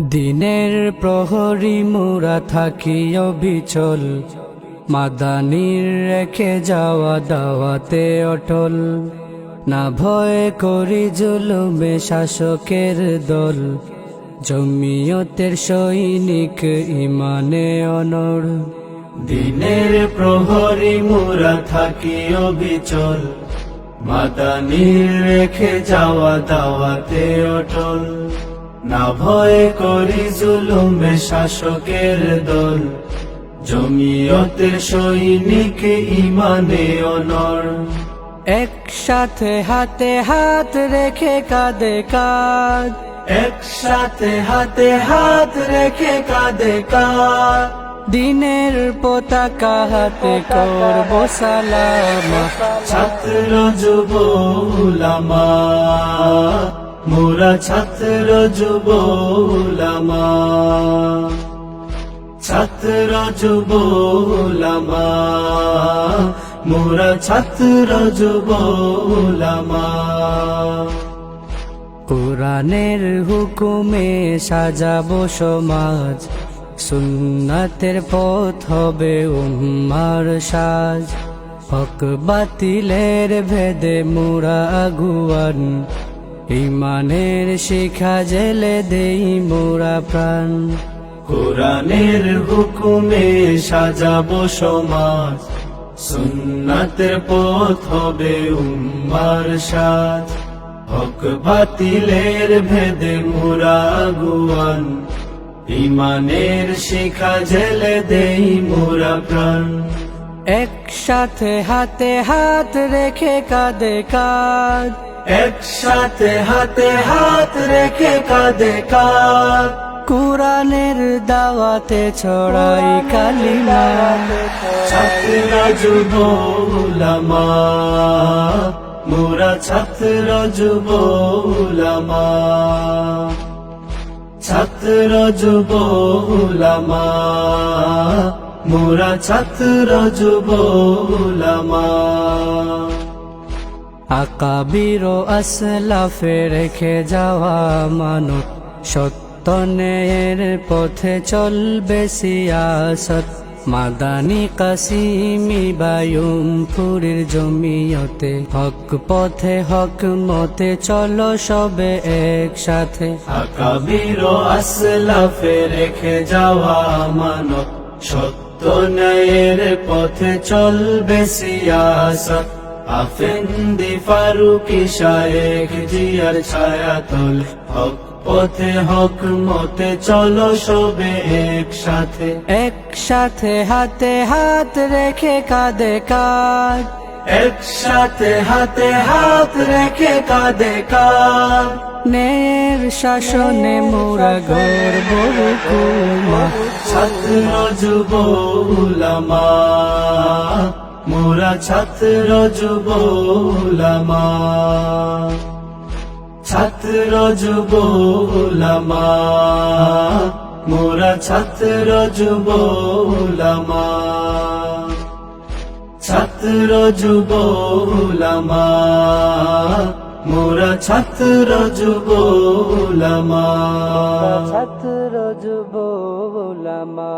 দিনের প্রহরী মোরা থাকি অবিচল, মাদানির রেখে যাওয়া দাওয়াতে অটল। না ভয় করি জুলুমে শাসকের দল, জমিয়তের সৈনিক ইমানে অনর দিনের প্রহরী মোরা থাকি অবিচল, মাদানির রেখে যাওয়া দাওয়াতে অটল। না ভয় করি জুলুমে শাসকের দল। জমিয়তের সৈনিক ইমানে অনর। একসাথে হাতে হাত রেখে কাঁদে কাঁদ। একসাথে হাতে হাত রেখে কাঁদে কাঁদ। দিনের পতাকা হাতে করব সালামা। ছাত্র যুব উলামা। মোরা ছাত্র যুব উলামা ছাত্র যুব উলামা মোরা ছাত্র যুব উলামা কোরআনের হুকুমে সাজাবো সমাজ, সুন্নাতের পথ হবে উম্মার সাজ। হক বাতিলের ভেদে মুরা আগুয়ান ইমানের শিখা জেলে দেই মোরা প্রাণ। কোরআনের হুকুমে সাজাবো সমাজ, সুন্নাতের পথ হবে উম্মার সাজ। হক বাতিলের ভেদে মোরা গুয়ান, ইমানের শিখা জেলে দেই মোরা প্রাণ। একসাথে হাতে হাত রেখে কাঁদে কাঁদ। একসাথে হাতে হাত রেখে কাঁদে কাঁদ। কোরআনের দাওয়াতে ছড়াই কালিমা। ছাত্র যুব উলামা মোরা ছাত্র যুব উলামা ছাত্র যুব উলামা মোরা ছাত্র যুব উলামা। আকাবির আসলাফে রেখে যাওয়া মানব সত্যনের পথে চল চলবে সিয়াসত। মাদানি কাসিমি বায়ুম ফুরির জমিয়তে হক পথে, হক মতে চলো সবে একসাথে। আকাবির আসলাফে রেখে যাওয়া মানব সত্য ন্যায়ের পথে চলবে সিয়াসত। আফেন্দি ফারুকি শায়েখ জিয়ার ছায়াতল। হক পথে হক মতে চলো সবে একসাথে। একসাথে হাতে হাত রেখে কাঁদে কাঁদ একসাথে হাতে হাত রেখে কাঁদে কাঁদ নের শাসনে মোরা গর্ব যুব উলামা মোরা ছাত্র যুব উলামা ছাত্র যুব মোরা ছাত্র যুব ছাত্র যুব মোরা ছাত্র যুবলামা ছাত্র যুব ওলামা